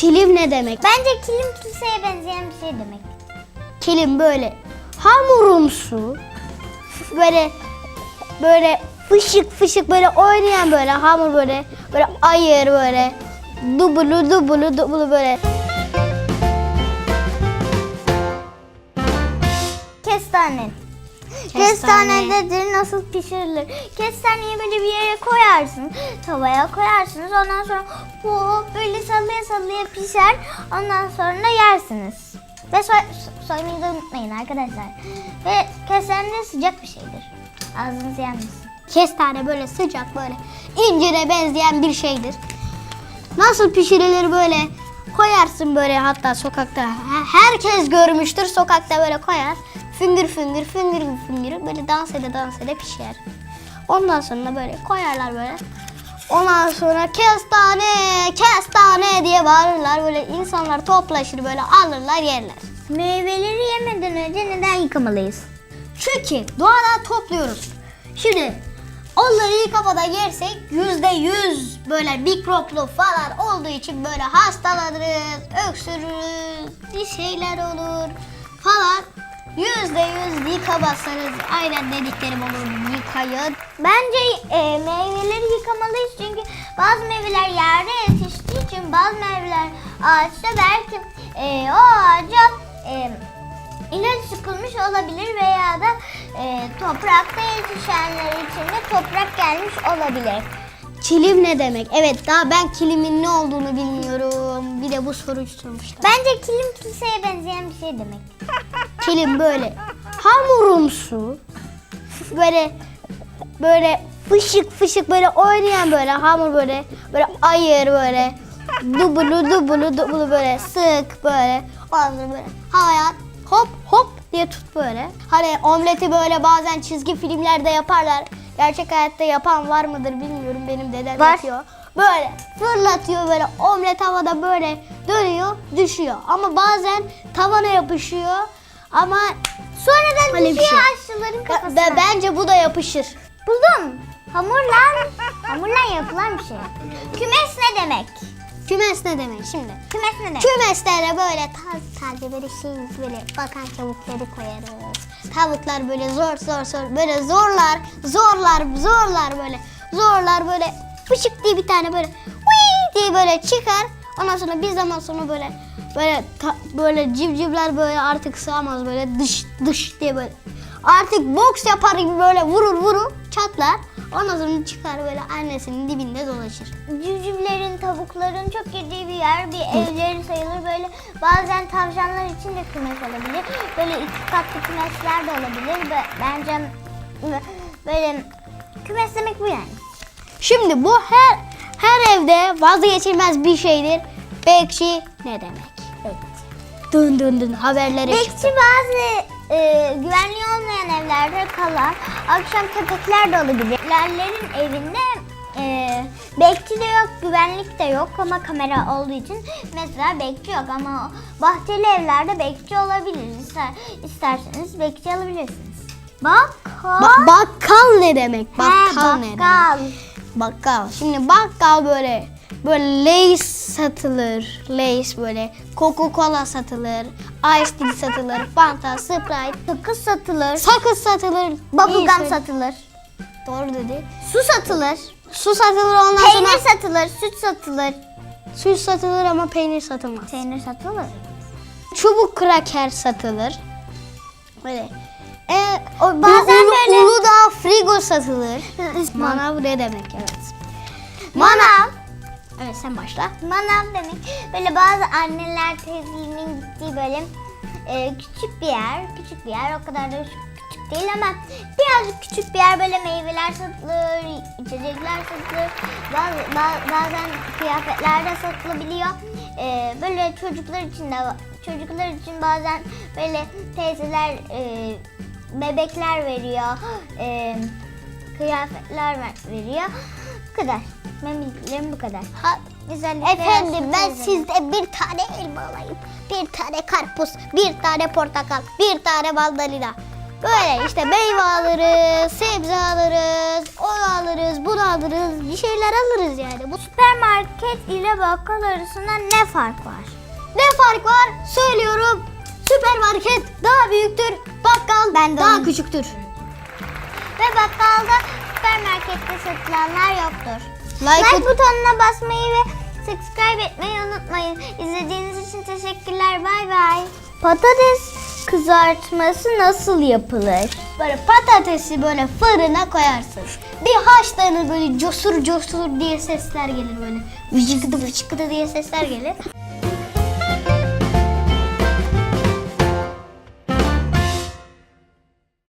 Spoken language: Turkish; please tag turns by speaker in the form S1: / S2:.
S1: Kilim ne demek?
S2: Bence kilim kimseye benzeyen bir şey demek.
S1: Kilim böyle hamurumsu böyle böyle fışık fışık böyle oynayan böyle hamur böyle böyle ayır böyle dubulu dubulu dubulu böyle
S2: Kestane.
S1: Kestane.
S2: Kestane nedir? Nasıl pişirilir? Kestaneyi böyle bir yere koyarsın. Tavaya koyarsınız. Ondan sonra bu böyle sallaya sallaya pişer. Ondan sonra yersiniz. Ve soy, soymayı da unutmayın arkadaşlar. Ve kestane sıcak bir şeydir. Ağzınız yanmasın.
S1: kestane böyle sıcak böyle incire benzeyen bir şeydir. Nasıl pişirilir böyle koyarsın böyle hatta sokakta he- herkes görmüştür sokakta böyle koyar. Füngür füngür füngür füngür böyle dans ede dans ede pişer. Ondan sonra böyle koyarlar böyle. Ondan sonra kestane kestane diye bağırırlar böyle insanlar toplaşır böyle alırlar yerler.
S2: Meyveleri yemeden önce neden yıkamalıyız?
S1: Çünkü doğadan topluyoruz. Şimdi onları yıkamada yersek yüzde yüz böyle mikroplu falan olduğu için böyle hastalanırız, öksürürüz, bir şeyler olur falan. Yüzde yüz yıkamazsanız aynen dediklerim olur yıkayın.
S2: Bence e, meyveleri yıkamalıyız çünkü bazı meyveler yerde yetiştiği için bazı meyveler ağaçta belki e, o ağaca e, ilaç sıkılmış olabilir veya da e, toprakta yetişenler için de toprak gelmiş olabilir.
S1: Kilim ne demek? Evet daha ben kilimin ne olduğunu bilmiyorum. Bir de bu soruyu sormuşlar.
S2: Bence kilim kimseye benzeyen bir şey demek.
S1: Kilim böyle hamurumsu böyle böyle fışık fışık böyle oynayan böyle hamur böyle böyle ayır böyle dubulu dubulu dubulu böyle sık böyle ondan böyle havaya hop hop diye tut böyle. Hani omleti böyle bazen çizgi filmlerde yaparlar. Gerçek hayatta yapan var mıdır bilmiyorum benim dedem
S2: Var.
S1: yapıyor. Böyle fırlatıyor böyle omlet havada böyle dönüyor düşüyor. Ama bazen tavana yapışıyor ama
S2: Sonradan
S1: Öyle
S2: düşüyor
S1: şey.
S2: aşçıların kafasına.
S1: be- bence bu da yapışır.
S2: Buldum. Hamurla, hamurla yapılan bir şey. Kümes ne demek?
S1: Kümes ne demek şimdi?
S2: Kümes ne demek?
S1: Kümeslere böyle taze taze böyle şey böyle bakan tavukları koyarız. Tavuklar böyle zor zor zor böyle zorlar zorlar zorlar böyle zorlar böyle fışık diye bir tane böyle "Uy" diye böyle çıkar. Ondan sonra bir zaman sonra böyle böyle ta- böyle civcivler böyle artık sığamaz böyle dış dış diye böyle artık boks yapar gibi böyle vurur vurur çatlar. Ondan sonra çıkar böyle annesinin dibinde dolaşır.
S2: Civcivlerin, tavukların çok girdiği bir yer, bir evleri sayılır. Böyle bazen tavşanlar için de kümes olabilir. Böyle iki katlı kümesler de olabilir. Bence böyle kümes demek bu yani.
S1: Şimdi bu her her evde vazgeçilmez bir şeydir. Bekçi ne demek? Dın dın dın haberlere
S2: Bekçi
S1: çıktı.
S2: bazı e, güvenli evlerde kalan akşam köpekler de olabilir. Lallerin evinde e, bekçi de yok, güvenlik de yok ama kamera olduğu için mesela bekçi yok ama bahçeli evlerde bekçi olabilir. İster, isterseniz bekçi alabilirsiniz. Bak.
S1: Ba- bakkal ne demek? Bakkal ne demek?
S2: bakkal.
S1: Bakkal. Şimdi bakkal böyle böyle Lay's satılır. Lay's böyle Coca-Cola satılır. Ice satılır. Fanta, Sprite.
S2: Sakız satılır.
S1: Sakız satılır.
S2: Bubblegum satılır.
S1: Doğru dedi.
S2: Su satılır.
S1: Su satılır ondan
S2: Peynir
S1: sonra
S2: satılır. Süt satılır.
S1: süt satılır ama peynir satılmaz.
S2: Peynir satılır.
S1: Çubuk kraker satılır. Böyle. E,
S2: O bazen
S1: Ulu-
S2: böyle-
S1: Uludağ frigo satılır. Manav ne demek evet.
S2: Manav.
S1: Sen başla.
S2: Manav demek böyle bazı anneler teyzelerinin gittiği böyle e, küçük bir yer, küçük bir yer o kadar da küçük değil ama birazcık küçük bir yer böyle meyveler satılır, içecekler satılır, bazı, ba- bazen kıyafetler de satılabiliyor. E, böyle çocuklar için de çocuklar için bazen böyle teyzeler e, bebekler veriyor, e, kıyafetler ver- veriyor. Bu kadar. Benim bilgilerim bu kadar.
S1: Ha,
S2: Güzellikler
S1: efendim ben sizde bir tane elma alayım. Bir tane karpuz, bir tane portakal, bir tane mandalina. Böyle işte meyve alırız, sebze alırız, onu alırız, bunu alırız, bir şeyler alırız yani. Bu
S2: Süpermarket ile bakkal arasında ne fark var?
S1: ne fark var? Söylüyorum. Süpermarket daha büyüktür, bakkal
S2: Ben
S1: daha
S2: onu-
S1: küçüktür.
S2: Ve bakkalda süpermarkette satılanlar yoktur.
S1: Like
S2: Like, butonuna basmayı ve subscribe etmeyi unutmayın. İzlediğiniz için teşekkürler. Bay bay. Patates kızartması nasıl yapılır?
S1: Böyle patatesi böyle fırına koyarsın. Bir haşlanır böyle cosur cosur diye sesler gelir böyle. Vıcıkıdı vıcıkıdı diye sesler gelir.